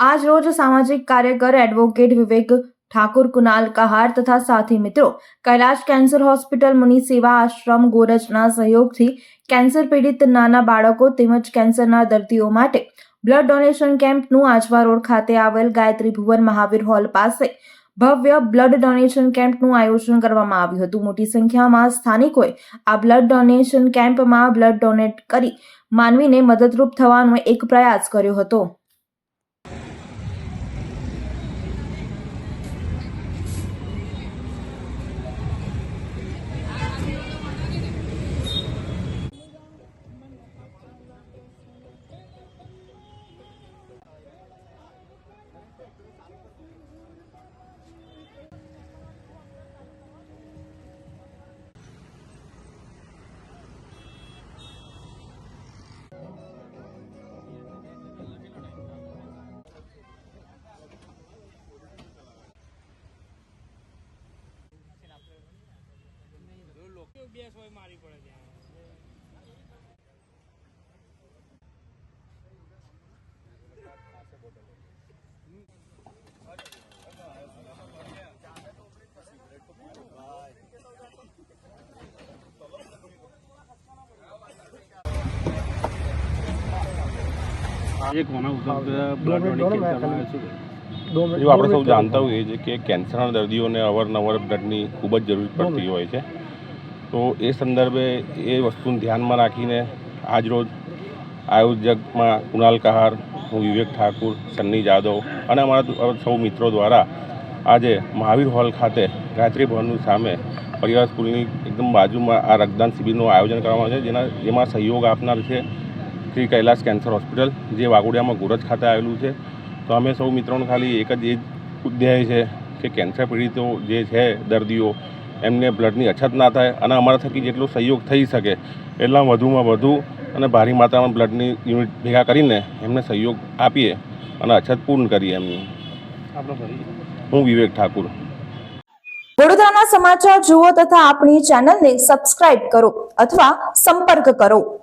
આજ રોજ સામાજિક કાર્યકર એડવોકેટ વિવેક ઠાકુર કુનાલ કહાર તથા સાથી મિત્રો કૈલાશ કેન્સર હોસ્પિટલ મુનિ સેવા આશ્રમ ગોરજના સહયોગથી કેન્સર પીડિત નાના બાળકો તેમજ કેન્સરના દર્દીઓ માટે બ્લડ ડોનેશન કેમ્પનું આજવા રોડ ખાતે આવેલ ગાયત્રી ભુવન મહાવીર હોલ પાસે ભવ્ય બ્લડ ડોનેશન કેમ્પનું આયોજન કરવામાં આવ્યું હતું. મોટી સંખ્યામાં સ્થાનિકોએ આ બ્લડ ડોનેશન કેમ્પમાં બ્લડ ડોનેટ કરી માનવીને મદદરૂપ થવાનો એક પ્રયાસ કર્યો હતો. ગોળી મારી પડે ત્યાં. આપણે સૌ જાણતા હોઈએ છીએ કે કેન્સરના દર્દીઓને અવારનવાર બ્લડની ખૂબ જ જરૂર પડતી હોય છે. તો એ સંદર્ભે એ વસ્તુને ધ્યાનમાં રાખીને આજરોજ આયોજકમાં કુણાલ કહાર, હું વિવેક ઠાકુર, સન્ની જાદવ અને અમારા સૌ મિત્રો દ્વારા આજે મહાવીર હોલ ખાતે ગાયત્રી ભવનની સામે પરિવાર સ્કૂલની એકદમ બાજુમાં આ રક્તદાન શિબિરનું આયોજન કરવામાં આવે છે. જેના જેમાં સહયોગ આપનાર છે શ્રી કૈલાસ કેન્સર હોસ્પિટલ, જે વાઘોડિયામાં ગુરજ ખાતે આવેલું છે. તો અમે સૌ મિત્રોને ખાલી એક જ એ ઉદ્યાય છે કે કેન્સર પીડિતો જે છે દર્દીઓ એમને બ્લડની અછત ના થાય અને અમારા થકી જેટલો સહયોગ થઈ શકે એટલા વધુમાં વધુ અને ભારી માત્રામાં બ્લડની યુનિટ ભેગા કરીને એમને સહયોગ આપીએ અને અછત પૂર્ણ કરીએ એમની. હું વિવેક ઠાકુર. વડોદરાના સમાચાર જુઓ તથા આપણી ચેનલને સબસ્ક્રાઇબ કરો અથવા સંપર્ક કરો.